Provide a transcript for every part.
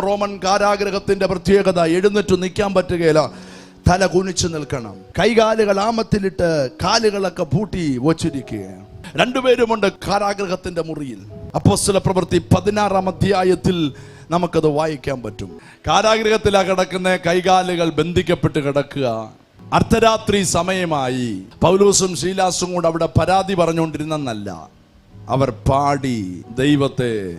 Roman കാരാഗ്രഹത്തിന്റെ പ്രത്യേകത എഴുന്നേറ്റ് നിൽക്കാൻ പറ്റുകയില്ല. തല കുനിച്ചു നിൽക്കണം. കൈകാലുകൾ ആമത്തിലിട്ട് കാലുകളൊക്കെ പൂട്ടി വച്ചിരിക്കുക രണ്ടുപേരുമുണ്ട് കാരാഗ്രഹത്തിന്റെ മുറിയിൽ. അപ്പോസ്തല പ്രവൃത്തി പതിനാറാം അധ്യായത്തിൽ നമുക്കത് വായിക്കാൻ പറ്റും. കാരാഗ്രഹത്തിലാ കിടക്കുന്ന കൈകാലുകൾ ബന്ധിക്കപ്പെട്ട് കിടക്കുക. അർദ്ധരാത്രി സമയമായി. പൗലൂസും ശീലാസും കൂടെ അവിടെ പരാതി പറഞ്ഞുകൊണ്ടിരുന്നെന്നല്ല. അവർ പാടി ദൈവത്തെ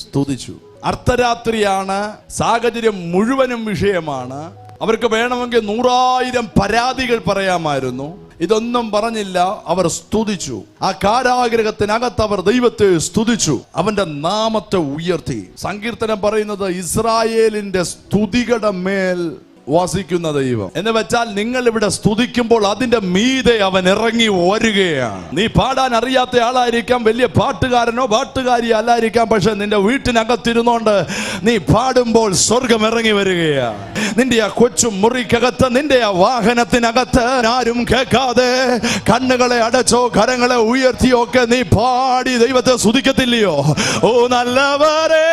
സ്തുതിച്ചു. അർദ്ധരാത്രിയാണ് സാഹചര്യം മുഴുവനും വിഷയമാണ്. അവർക്ക് വേണമെങ്കിൽ നൂറായിരം പരാതികൾ പറയാമായിരുന്നു. ഇതൊന്നും പറഞ്ഞില്ല അവർ സ്തുതിച്ചു. ആ കാരാഗ്രഹത്തിനകത്ത് അവർ ദൈവത്തെ സ്തുതിച്ചു. അവന്റെ നാമത്തെ ഉയർത്തി. സങ്കീർത്തനം പറയുന്നത് ഇസ്രായേലിന്റെ സ്തുതികളുടെ മേൽ വസിക്കുന്ന ദൈവം. എന്ന് വെച്ചാൽ നിങ്ങൾ ഇവിടെ സ്തുതിക്കുമ്പോൾ അതിന്റെ മീതെ അവൻ ഇറങ്ങി വരികയാണ് നീ പാടാൻ അറിയാത്ത ആളായിരിക്കാം വലിയ പാട്ടുകാരനോ പാട്ടുകാരി അല്ലായിരിക്കാം പക്ഷെ നിന്റെ വീട്ടിനകത്തിരുന്നോണ്ട് നീ പാടുമ്പോൾ സ്വർഗം ഇറങ്ങി വരികയാണ്. നിന്റെ ആ കൊച്ചു മുറിക്കകത്ത് നിന്റെ ആ വാഹനത്തിനകത്ത് ആരും കേൾക്കാതെ കണ്ണുകളെ അടച്ചോ കരങ്ങളെ ഉയർത്തിയോ ഒക്കെ നീ പാടി ദൈവത്തെ സ്തുതിക്കത്തില്ലയോ? ഓ നല്ലവരേ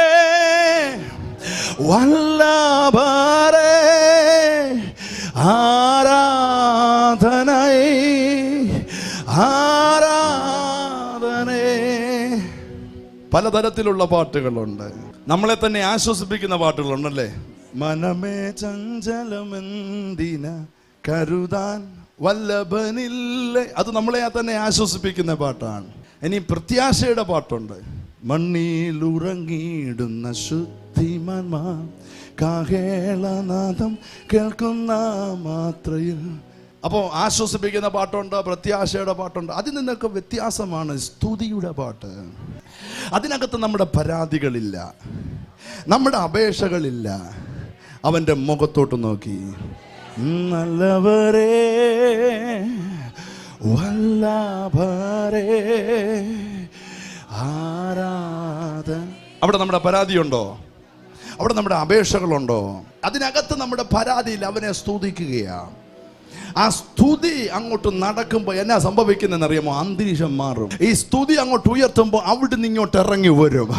വല്ലഭരേ ആരാധനൈ ആരാധനേ പലതരത്തിലുള്ള പാട്ടുകളുണ്ട്. നമ്മളെ തന്നെ ആശ്വസിപ്പിക്കുന്ന പാട്ടുകളുണ്ടല്ലേ? മനമേ ചഞ്ചലമെന്തിന കരുതാൻ വല്ലഭനില്ലേ. അത് നമ്മളെ തന്നെ ആശ്വസിപ്പിക്കുന്ന പാട്ടാണ്. ഇനി പ്രത്യാശയുടെ പാട്ടുണ്ട്. മണ്ണിൽ ഉറങ്ങിയിടുന്ന ശുദ്ധിമാന്മാർ കാഹേളനാഥം കേൾക്കുന്ന മാത്രയിൽ. അപ്പോൾ ആശ്വസിപ്പിക്കുന്ന പാട്ടുണ്ട് പ്രത്യാശയുടെ പാട്ടുണ്ട്. അതിൽ നിന്നൊക്കെ വ്യത്യാസമാണ് സ്തുതിയുടെ പാട്ട്. അതിനകത്ത് നമ്മുടെ പരാതികളില്ല നമ്മുടെ അപേക്ഷകളില്ല. അവന്റെ മുഖത്തോട്ട് നോക്കി. നല്ലവരേ വല്ലാഭരേ ആരാധ അവിടെ നമ്മുടെ പരാതിയുണ്ടോ? അവിടെ നമ്മുടെ അപേക്ഷകളുണ്ടോ? അതിനകത്ത് നമ്മുടെ പരാതിയിൽ അവനെ സ്തുതിക്കുകയാണ് ആ സ്തുതി അങ്ങോട്ട് നടക്കുമ്പോൾ എന്നാ സംഭവിക്കുന്നതെന്ന് അറിയാമോ അന്തരീക്ഷം മാറും. ഈ സ്തുതി അങ്ങോട്ട് ഉയർത്തുമ്പോൾ അവിടുന്ന് ഇങ്ങോട്ട് ഇറങ്ങി വരും.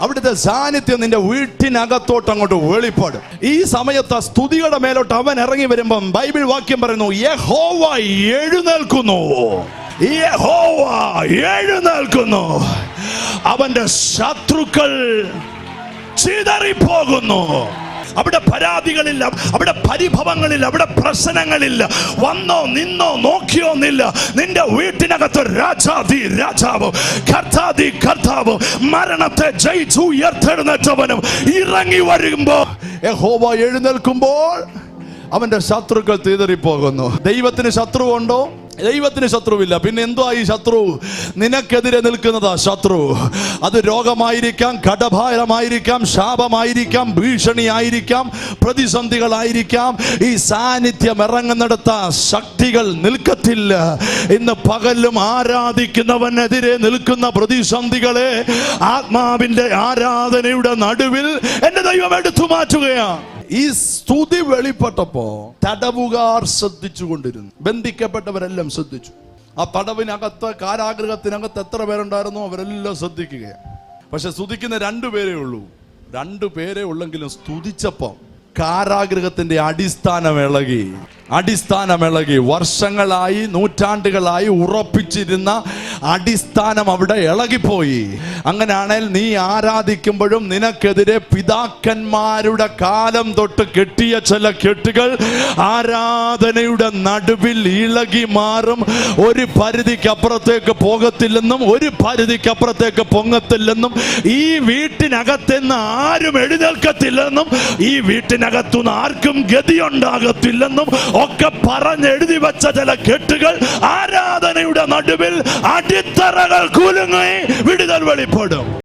അവിടുത്തെ സാന്നിധ്യം നിന്റെ വീട്ടിനകത്തോട്ട് അങ്ങോട്ട് വെളിപ്പെടും. ഈ സമയത്ത് ആ സ്തുതിയുടെ മേലോട്ട് അവൻ ഇറങ്ങി വരുമ്പം ബൈബിൾ വാക്യം പറയുന്നു യഹോവ എഴുന്നേൽക്കുന്നു. യഹോവ എഴുന്നേൽക്കുന്നു. അവന്റെ ശത്രുക്കൾ ചിതറിപ്പോകുന്നു. അവിടെ പരാതികളില്ല അവിടെ പരിഭവങ്ങളില്ല അവിടെ പ്രശ്നങ്ങളില്ല. വന്നോ നിന്നോ നോക്കിയോ നില്ല. നിന്റെ വീട്ടിനകത്ത് രാജാതി രാജാവ് കർത്താതി കർത്താവ് മരണത്തെ ജയിച്ചു ഉയർത്തെഴുന്നേറ്റവനും ഇറങ്ങി വരുമ്പോ യഹോവ എഴുന്നേൽക്കുമ്പോൾ അവന്റെ ശത്രുക്കൾ തീതറിപ്പോകുന്നു ദൈവത്തിന് ശത്രുവുണ്ടോ? ദൈവത്തിന് ശത്രുവില്ല. പിന്നെ എന്തോ ഈ ശത്രു? നിനക്കെതിരെ നിൽക്കുന്നതാ ശത്രു. അത് രോഗമായിരിക്കാം കടഭാരമായിരിക്കാം ശാപമായിരിക്കാം ഭീഷണിയായിരിക്കാം പ്രതിസന്ധികളായിരിക്കാം. ഈ സാന്നിധ്യം ഇറങ്ങുന്നിടത്ത ശക്തികൾ നിൽക്കത്തില്ല. ഇന്ന് പകലും ആരാധിക്കുന്നവനെതിരെ നിൽക്കുന്ന പ്രതിസന്ധികളെ ആത്മാവിന്റെ ആരാധനയുടെ നടുവിൽ എന്റെ ദൈവം എടുത്തു മാറ്റുകയാണ് ഈ സ്തുതി വെളിപ്പെട്ടപ്പോ തടവുകാർ ശ്രദ്ധിച്ചുകൊണ്ടിരുന്നു. ബന്ധിക്കപ്പെട്ടവരെല്ലാം ശ്രദ്ധിച്ചു. ആ തടവിനകത്ത് കാരാഗ്രഹത്തിനകത്ത് എത്ര പേരുണ്ടായിരുന്നോ അവരെല്ലാം ശ്രദ്ധിക്കുകയാണ്. പക്ഷെ സ്തുതിക്കുന്ന രണ്ടു പേരേ ഉള്ളൂ. രണ്ടു പേരെ ഉള്ളെങ്കിലും സ്തുതിച്ചപ്പം കാരാഗ്രഹത്തിന്റെ അടിസ്ഥാനം ഇളകി അടിസ്ഥാനം ഇളകി വർഷങ്ങളായി നൂറ്റാണ്ടുകളായി ഉറപ്പിച്ചിരുന്ന അടിസ്ഥാനം അവിടെ ഇളകിപ്പോയി. അങ്ങനെയാണെങ്കിൽ നീ ആരാധിക്കുമ്പോഴും നിനക്കെതിരെ പിതാക്കന്മാരുടെ കാലം തൊട്ട് കെട്ടിയ ചില കെട്ടുകൾ ആരാധനയുടെ നടുവിൽ ഇളകി മാറും. ഒരു പരിധിക്കപ്പുറത്തേക്ക് പോകത്തില്ലെന്നും ഒരു പരിധിക്കപ്പുറത്തേക്ക് പൊങ്ങത്തില്ലെന്നും ഈ വീട്ടിനകത്തുനിന്ന് ആരും എഴുന്നേൽക്കത്തില്ലെന്നും ഈ വീട്ടിനകത്തുനിന്ന് ആർക്കും ഗതിയുണ്ടാകത്തില്ലെന്നും ഒക്കെ പറഞ്ഞെഴുതി വെച്ച ചില കെട്ടുകൾ ആരാധനയുടെ നടുവിൽ അടിത്തറകൾ കുലുങ്ങി വിടുതൽ വെളിപ്പെടും